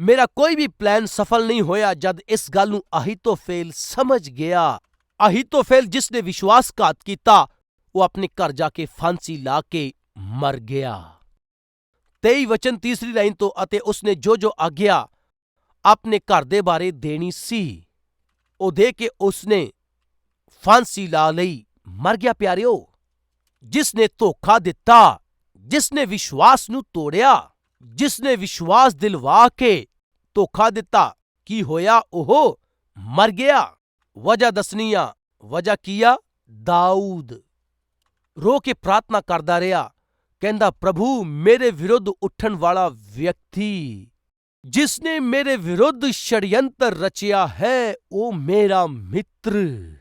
S1: ਮੇਰਾ ਕੋਈ ਵੀ ਪਲਾਨ ਸਫਲ ਨਹੀਂ ਹੋਇਆ ਜਦ ਇਸ ਗੱਲ ਨੂੰ ਅਹੀਤੋਫੇਲ ਸਮਝ ਗਿਆ। ਅਹੀਤੋਫੇਲ ਜਿਸ ਨੇ ਵਿਸ਼ਵਾਸਘਾਤ ਕੀਤਾ, ਉਹ ਆਪਣੇ ਘਰ ਜਾ ਕੇ ਫਾਂਸੀ ਲਾ ਕੇ ਮਰ ਗਿਆ। 23 ਵਚਨ ਤੀਸਰੀ ਲਾਈਨ ਤੋਂ ਅਤੇ ਉਸਨੇ ਜੋ ਜੋ ਆਗਿਆ, ਆਪਣੇ ਘਰ ਦੇ ਬਾਰੇ ਦੇਣੀ ਸੀ। ਉਹ ਦੇ ਕੇ ਉਸਨੇ ਫਾਂਸੀ ਲਾ ਲਈ। ਮਰ ਗਿਆ ਪਿਆਰਿਓ। ਜਿਸ ਨੇ ਧੋਖਾ ਦਿੱਤਾ, ਜਿਸ ਨੇ ਵਿਸ਼ਵਾਸ ਨੂੰ ਤੋੜਿਆ ਜਿਸ ਨੇ ਵਿਸ਼ਵਾਸ ਦਿਲਵਾ ਕੇ ਧੋਖਾ ਦਿੱਤਾ, ਕੀ ਹੋਇਆ ਉਹ? ਮਰ ਗਿਆ। ਵਜ੍ਹਾ ਦਸਨੀਆ ਵਜ੍ਹਾ ਕੀਆ ਦਾਊਦ। ਰੋ ਕੇ ਪ੍ਰਾਰਥਨਾ ਕਰਦਾ ਰਿਹਾ। ਕਹਿੰਦਾ, ਪ੍ਰਭੂ, ਮੇਰੇ ਵਿਰੁੱਧ ਉੱਠਣ ਵਾਲਾ ਵਿਅਕਤੀ ਜਿਸ ਨੇ ਮੇਰੇ ਵਿਰੁੱਧ ਛੜਯੰਤਰ ਰਚਿਆ ਹੈ, ਉਹ ਮੇਰਾ ਮਿੱਤਰ।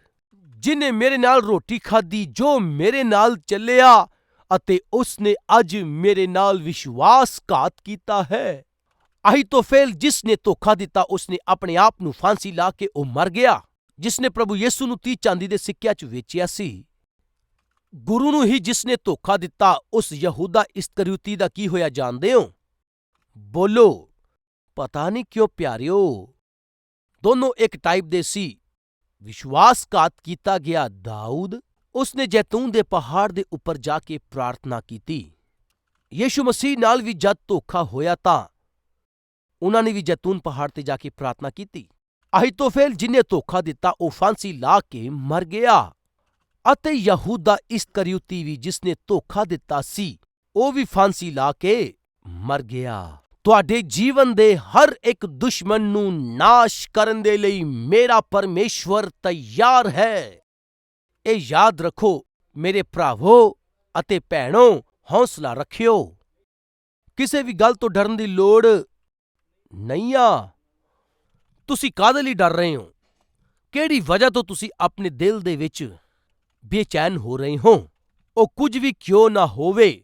S1: ਜਿਨੇ ਮੇਰੇ ਨਾਲ ਰੋਟੀ ਖਾਧੀ, ਜੋ ਮੇਰੇ ਨਾਲ ਚੱਲਿਆ ਅਤੇ ਉਸ ਨੇ ਅੱਜ ਮੇਰੇ ਨਾਲ ਵਿਸ਼ਵਾਸਘਾਤ ਕੀਤਾ ਹੈ। ਅਹੀਤੋਫੇਲ ਜਿਸ ਨੇ ਧੋਖਾ ਦਿੱਤਾ ਉਸ ਨੇ ਆਪਣੇ ਆਪ ਨੂੰ ਫਾਂਸੀ ਲਾ ਕੇ ਉਹ ਮਰ ਗਿਆ, ਜਿਸ ਨੇ ਪ੍ਰਭੂ ਯਿਸੂ ਨੂੰ ਤੀ ਚਾਂਦੀ ਦੇ ਸਿੱਕਿਆਂ 'ਚ ਵੇਚਿਆ ਸੀ। ਗੁਰੂ ਨੂੰ ਹੀ ਜਿਸ ਨੇ ਧੋਖਾ ਦਿੱਤਾ, ਉਸ ਯਹੂਦਾ ਇਸਕਰਿਉਤੀ ਦਾ ਕੀ ਹੋਇਆ ਜਾਣਦੇ ਹੋ? ਬੋਲੋ, ਪਤਾ ਨਹੀਂ ਕਿਉਂ ਪਿਆਰਿਓ? ਦੋਨੋਂ ਇੱਕ ਟਾਈਪ ਦੇ ਸੀ। ਵਿਸ਼ਵਾਸਘਾਤ ਕੀਤਾ ਗਿਆ, ਦਾਊਦ ਉਸਨੇ ਜੈਤੂਨ ਦੇ ਪਹਾੜ ਦੇ ਉੱਪਰ ਜਾ ਕੇ ਪ੍ਰਾਰਥਨਾ ਕੀਤੀ। ਯੀਸ਼ੂ ਮਸੀਹ ਨਾਲ ਵੀ ਜਦ ਧੋਖਾ ਹੋਇਆ ਤਾਂ ਉਹਨਾਂ ਨੇ ਵੀ ਜੈਤੂਨ ਪਹਾੜ ਤੇ ਜਾ ਕੇ ਪ੍ਰਾਰਥਨਾ ਕੀਤੀ। ਅਹੀਤੋਫੇਲ ਜਿਨੇ ਧੋਖਾ ਦਿੱਤਾ, ਉਹ ਫਾਂਸੀ ਲਾ ਕੇ ਮਰ ਗਿਆ। ਅਤੇ ਯਹੂਦਾ ਇਸਕਰਿਉਤੀ ਵੀ ਜਿਸਨੇ ਧੋਖਾ ਦਿੱਤਾ ਸੀ, ਉਹ ਵੀ ਫਾਂਸੀ ਲਾ ਕੇ ਮਰ ਗਿਆ। ਤੁਹਾਡੇ ਜੀਵਨ ਦੇ ਹਰ ਇੱਕ ਦੁਸ਼ਮਣ ਨੂੰ ਨਾਸ਼ ਕਰਨ ਦੇ ਲਈ ਮੇਰਾ ਪਰਮੇਸ਼ਵਰ ਤਿਆਰ ਹੈ। ਇਹ ਯਾਦ ਰੱਖੋ, ਮੇਰੇ ਭਰਾਵੋ ਅਤੇ ਭੈਣੋ, ਹੌਸਲਾ ਰੱਖਿਓ। ਕਿਸੇ ਵੀ ਗੱਲ ਤੋਂ ਡਰਨ ਦੀ ਲੋੜ ਨਹੀਂ ਆ। ਤੁਸੀਂ ਕਾਹਦੇ ਲਈ ਡਰ ਰਹੇ ਹੋ? ਕਿਹੜੀ ਵਜ੍ਹਾ ਤੋਂ ਤੁਸੀਂ ਆਪਣੇ ਦਿਲ ਦੇ ਵਿੱਚ ਬੇਚੈਨ ਹੋ ਰਹੇ ਹੋ? ਉਹ ਕੁਝ ਵੀ ਕਿਉਂ ਨਾ ਹੋਵੇ?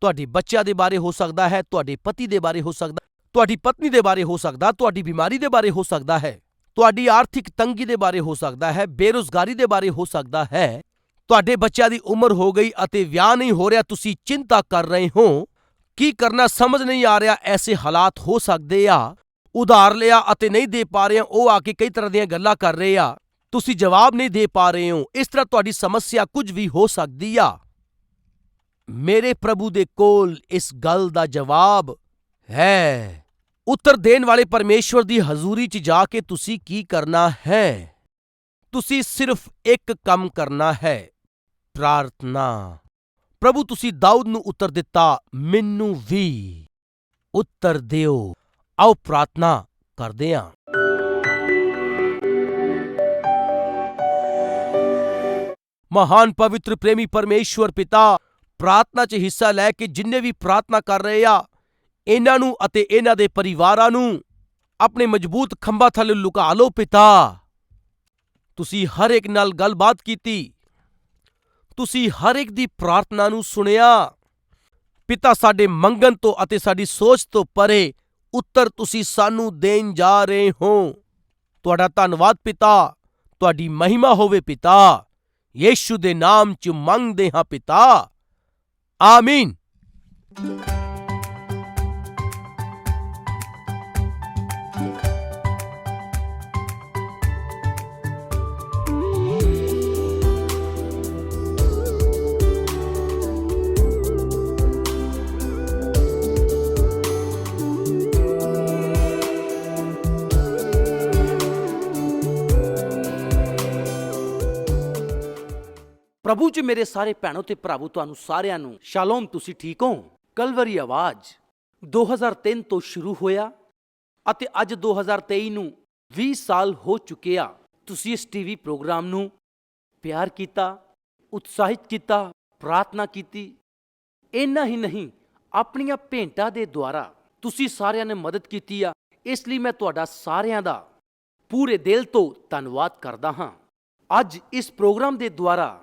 S1: ਤੁਹਾਡੇ ਬੱਚਿਆਂ ਦੇ ਬਾਰੇ ਹੋ ਸਕਦਾ ਹੈ, ਤੁਹਾਡੇ ਪਤੀ ਦੇ ਬਾਰੇ ਹੋ ਸਕਦਾ, ਤੁਹਾਡੀ ਪਤਨੀ ਦੇ ਬਾਰੇ ਹੋ ਸਕਦਾ, ਤੁਹਾਡੀ ਬਿਮਾਰੀ ਦੇ ਬਾਰੇ ਹੋ ਸਕਦਾ ਹੈ। ਤੁਹਾਡੀ ਆਰਥਿਕ ਤੰਗੀ ਦੇ ਬਾਰੇ ਹੋ ਸਕਦਾ ਹੈ, ਬੇਰੁਜ਼ਗਾਰੀ ਦੇ ਬਾਰੇ ਹੋ ਸਕਦਾ ਹੈ, ਤੁਹਾਡੇ ਬੱਚਿਆਂ ਦੀ ਉਮਰ ਹੋ ਗਈ ਅਤੇ ਵਿਆਹ ਨਹੀਂ ਹੋ ਰਿਹਾ, ਤੁਸੀਂ ਚਿੰਤਾ ਕਰ ਰਹੇ ਹੋ। ਕੀ ਕਰਨਾ ਸਮਝ ਨਹੀਂ ਆ ਰਿਹਾ, ਐਸੇ ਹਾਲਾਤ ਹੋ ਸਕਦੇ ਆ। ਉਧਾਰ ਲਿਆ ਅਤੇ ਨਹੀਂ ਦੇ ਪਾ ਰਹੇ, ਉਹ ਆ ਕੇ ਕਈ ਤਰ੍ਹਾਂ ਦੀਆਂ ਗੱਲਾਂ ਕਰ ਰਹੇ ਆ। ਤੁਸੀਂ ਜਵਾਬ ਨਹੀਂ ਦੇ ਪਾ ਰਹੇ ਹੋ, ਇਸ ਤਰ੍ਹਾਂ ਤੁਹਾਡੀ ਸਮੱਸਿਆ ਕੁਝ ਵੀ ਹੋ ਸਕਦੀ ਆ।
S2: ਮੇਰੇ ਪ੍ਰਭੂ ਦੇ ਕੋਲ ਇਸ ਗੱਲ ਦਾ ਜਵਾਬ ਹੈ। ਉੱਤਰ ਦੇਣ ਵਾਲੇ ਪਰਮੇਸ਼ਵਰ ਦੀ ਹਜ਼ੂਰੀ 'ਚ ਜਾ ਕੇ ਤੁਸੀਂ ਕੀ ਕਰਨਾ ਹੈ? ਤੁਸੀਂ ਸਿਰਫ ਇੱਕ ਕੰਮ ਕਰਨਾ ਹੈ, ਪ੍ਰਾਰਥਨਾ। ਪ੍ਰਭੂ, ਤੁਸੀਂ ਦਾਊਦ ਨੂੰ ਉੱਤਰ ਦਿੱਤਾ, ਮੈਨੂੰ ਵੀ। ਉੱਤਰ ਦਿਓ। ਆਓ ਪ੍ਰਾਰਥਨਾ ਕਰਦੇ ਹਾਂ ਮਹਾਨ ਪਵਿੱਤਰ ਪ੍ਰੇਮੀ ਪਰਮੇਸ਼ਵਰ ਪਿਤਾ, ਪ੍ਰਾਰਥਨਾ 'ਚ ਹਿੱਸਾ ਲੈ ਕੇ ਜਿੰਨੇ ਵੀ ਪ੍ਰਾਰਥਨਾ ਕਰ ਰਹੇ ਆ ਇਹਨਾਂ ਨੂੰ ਅਤੇ ਇਹਨਾਂ ਦੇ ਪਰਿਵਾਰਾਂ ਨੂੰ ਆਪਣੇ ਮਜ਼ਬੂਤ ਖੰਭਾਂ ਥੱਲੇ ਲੁਕਾ ਲਓ ਪਿਤਾ। ਤੁਸੀਂ ਹਰ ਇੱਕ ਨਾਲ ਗੱਲਬਾਤ ਕੀਤੀ। ਤੁਸੀਂ ਹਰ ਇੱਕ ਦੀ ਪ੍ਰਾਰਥਨਾ ਨੂੰ ਸੁਣਿਆ। ਪਿਤਾ ਸਾਡੇ ਮੰਗਣ ਤੋਂ ਅਤੇ ਸਾਡੀ ਸੋਚ ਤੋਂ ਪਰੇ ਉੱਤਰ ਤੁਸੀਂ ਸਾਨੂੰ ਦੇਣ ਜਾ ਰਹੇ ਹੋ। ਤੁਹਾਡਾ ਧੰਨਵਾਦ ਪਿਤਾ। ਤੁਹਾਡੀ ਮਹਿਮਾ ਹੋਵੇ ਪਿਤਾ। ਯੀਸ਼ੂ ਦੇ ਨਾਮ 'ਚ ਮੰਗਦੇ ਹਾਂ ਪਿਤਾ। ਆਮੀਨ।
S1: ਪ੍ਰਭੂ ਜੀ ਮੇਰੇ ਸਾਰੇ ਭੈਣੋ ਤੇ ਭਰਾਵੋ, ਤੁਹਾਨੂੰ ਸਾਰਿਆਂ ਨੂੰ ਸ਼ਾਲੋਮ, ਤੁਸੀਂ ਠੀਕ ਹੋ? ਕਲਵਰੀ ਆਵਾਜ਼। 2003 ਤੋਂ ਸ਼ੁਰੂ ਹੋਇਆ ਅਤੇ ਅੱਜ 2023 ਨੂੰ 20 ਸਾਲ ਹੋ ਚੁੱਕੇ ਆ। ਤੁਸੀਂ ਇਸ ਟੀਵੀ ਪ੍ਰੋਗਰਾਮ ਨੂੰ ਪਿਆਰ ਕੀਤਾ, ਉਤਸ਼ਾਹਿਤ ਕੀਤਾ, ਪ੍ਰਾਰਥਨਾ ਕੀਤੀ। ਇੰਨਾ ਹੀ ਨਹੀਂ, ਆਪਣੀਆਂ ਭੇਂਟਾਂ ਦੇ ਦੁਆਰਾ ਤੁਸੀਂ ਸਾਰਿਆਂ ਨੇ ਮਦਦ ਕੀਤੀ ਆ। ਇਸ ਲਈ ਮੈਂ ਤੁਹਾਡਾ ਸਾਰਿਆਂ ਦਾ ਪੂਰੇ ਦਿਲ ਤੋਂ ਧੰਨਵਾਦ ਕਰਦਾ ਹਾਂ। ਅੱਜ ਇਸ ਪ੍ਰੋਗਰਾਮ ਦੇ ਦੁਆਰਾ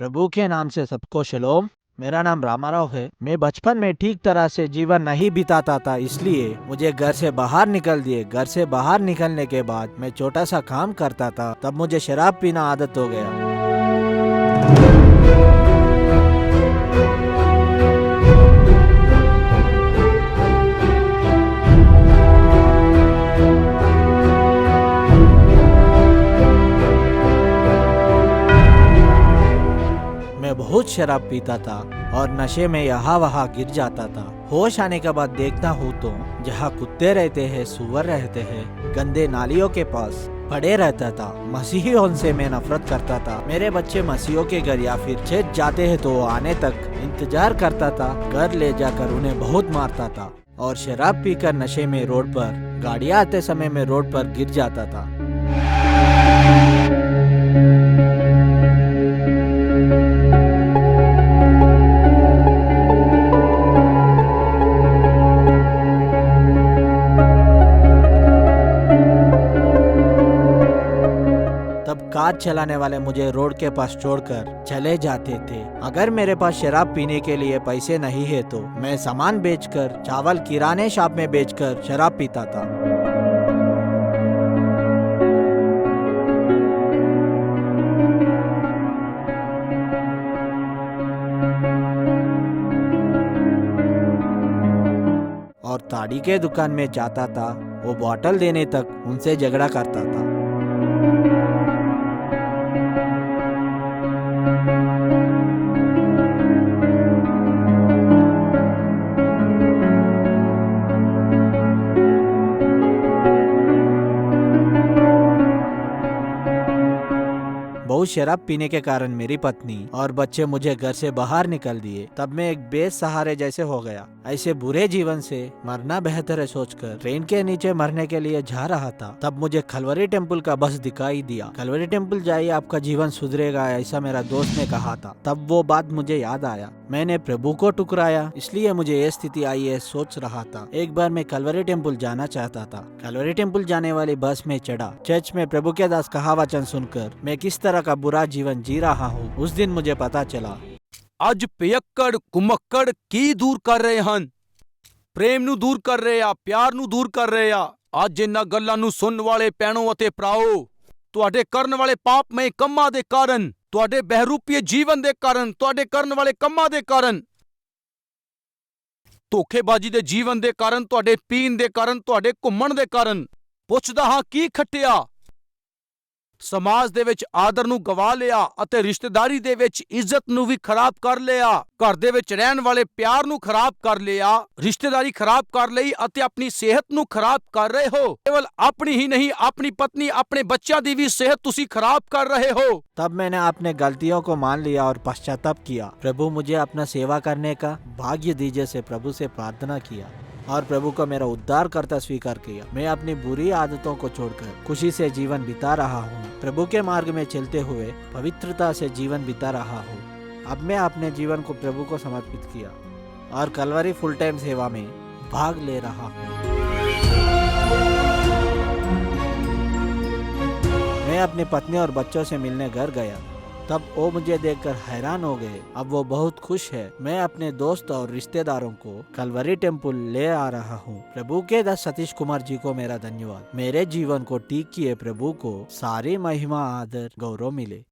S3: प्रभु के नाम से सबको शलोम। मेरा नाम रामाराव है। मैं बचपन में ठीक तरह से जीवन नहीं बिताता था, इसलिए मुझे घर से बाहर निकल दिए। घर से बाहर निकलने के बाद मैं छोटा सा काम करता था, तब मुझे शराब पीना आदत हो गया। शराब पीता था और नशे में यहाँ वहाँ गिर जाता था। होश आने के बाद देखता हूँ तो जहाँ कुत्ते रहते हैं, सुअर रहते हैं, गंदे नालियों के पास पड़े रहता था। मसीही उनसे मैं नफरत करता था। मेरे बच्चे मसीहों के घर या फिर छेद जाते हैं तो आने तक इंतज़ार करता था। घर ले जाकर उन्हें बहुत मारता था और शराब पीकर नशे में रोड पर, गाड़ियाँ आते समय में रोड पर गिर जाता था। कार चलाने वाले मुझे रोड के पास छोड़कर चले जाते थे। अगर मेरे पास शराब पीने के लिए पैसे नहीं है तो मैं सामान बेचकर, चावल किराने शॉप में बेचकर शराब पीता था। और ताड़ी के दुकान में जाता था, वो बॉटल देने तक उनसे झगड़ा करता था। शराब पीने के कारण मेरी पत्नी और बच्चे मुझे घर से बाहर निकल दिए। तब मैं एक बेसहारे जैसे हो गया। ऐसे बुरे जीवन से मरना बेहतर है सोचकर ट्रेन के नीचे मरने के लिए जा रहा था। तब मुझे खलवरी टेंपल का बस दिखाई दिया। खलवरी टेंपल जाइए, आपका जीवन सुधरेगा, ऐसा मेरा दोस्त ने कहा था। तब वो बात मुझे याद आया। मैंने प्रभु को टुकराया, इसलिए मुझे ये स्थिति आई है सोच रहा था। एक बार मैं कलवरी टेंपल जाना चाहता था। कलवरी टेंपल जाने वाली बस में चढ़ा। चर्च में प्रभु के दास कहा वचन सुनकर मैं किस तरह का बुरा जीवन जी रहा हूँ उस दिन मुझे पता चला
S4: ਅੱਜ ਪਿਯੱਕੜ ਕੁਮੱਕੜ ਕੀ ਦੂਰ ਕਰ ਰਹੇ ਹਨ ਪ੍ਰੇਮ ਨੂੰ ਦੂਰ ਕਰ ਰਹੇ ਆ ਪਿਆਰ ਨੂੰ ਦੂਰ ਕਰ ਰਹੇ ਆ ਅੱਜ ਇਹਨਾਂ ਗੱਲਾਂ ਨੂੰ ਸੁਣਨ ਵਾਲੇ ਪੈਣੋ ਅਤੇ ਭਰਾਓ ਤੁਹਾਡੇ ਕਰਨ ਵਾਲੇ ਪਾਪਮਈ ਕੰਮਾਂ ਦੇ ਕਾਰਨ ਤੁਹਾਡੇ ਬਹਿਰੂਪੀ ਜੀਵਨ ਦੇ ਕਾਰਨ ਤੁਹਾਡੇ ਕਰਨ ਵਾਲੇ ਕੰਮਾਂ ਦੇ ਕਾਰਨ ਧੋਖੇਬਾਜ਼ੀ ਦੇ ਜੀਵਨ ਦੇ ਕਾਰਨ ਤੁਹਾਡੇ ਪੀਣ ਦੇ ਕਾਰਨ ਤੁਹਾਡੇ ਘੁੰਮਣ ਦੇ ਕਾਰਨ ਪੁੱਛਦਾ ਹਾਂ ਕੀ ਖੱਟਿਆ ਸਮਾਜ ਦੇ ਵਿੱਚ ਆਦਰ ਨੂੰ ਗਵਾ ਲਿਆ ਅਤੇ ਰਿਸ਼ਤੇਦਾਰੀ ਦੇ ਵਿੱਚ ਇੱਜ਼ਤ ਨੂੰ ਵੀ ਖਰਾਬ ਕਰ ਲਿਆ ਘਰ ਦੇ ਵਿੱਚ ਰਹਿਣ ਵਾਲੇ ਪਿਆਰ ਨੂੰ ਖਰਾਬ ਕਰ ਲਿਆ ਰਿਸ਼ਤੇਦਾਰੀ ਖਰਾਬ ਕਰ ਲਈ ਅਤੇ ਆਪਣੀ ਸਿਹਤ ਨੂੰ ਖਰਾਬ ਕਰ ਰਹੇ ਹੋ ਕੇਵਲ ਆਪਣੀ ਹੀ ਨਹੀਂ ਆਪਣੀ ਪਤਨੀ ਆਪਣੇ ਬੱਚਿਆਂ ਦੀ ਵੀ ਸਿਹਤ ਤੁਸੀਂ ਖਰਾਬ ਕਰ ਰਹੇ ਹੋ
S3: तब मैंने अपने गलतियों को मान लिया और पश्चाताप किया प्रभु मुझे अपना सेवा करने का भाग्य दीजिए से प्रभु से प्रार्थना किया और प्रभु को मेरा उद्धार करता स्वीकार किया। मैं अपनी बुरी आदतों को छोड़कर खुशी से जीवन बिता रहा हूँ। प्रभु के मार्ग में चलते हुए पवित्रता से जीवन बिता रहा हूँ। अब मैं अपने जीवन को प्रभु को समर्पित किया और कलवरी फुल टाइम सेवा में भाग ले रहा हूँ। मैं अपनी पत्नी और बच्चों से मिलने घर गया। तब वो मुझे देखकर हैरान हो गए। अब वो बहुत खुश है। मैं अपने दोस्त और रिश्तेदारों को कलवरी टेंपल ले आ रहा हूँ। प्रभु के दस सतीश कुमार जी को मेरा धन्यवाद। मेरे जीवन को ठीक किए प्रभु को सारी महिमा, आदर, गौरव मिले।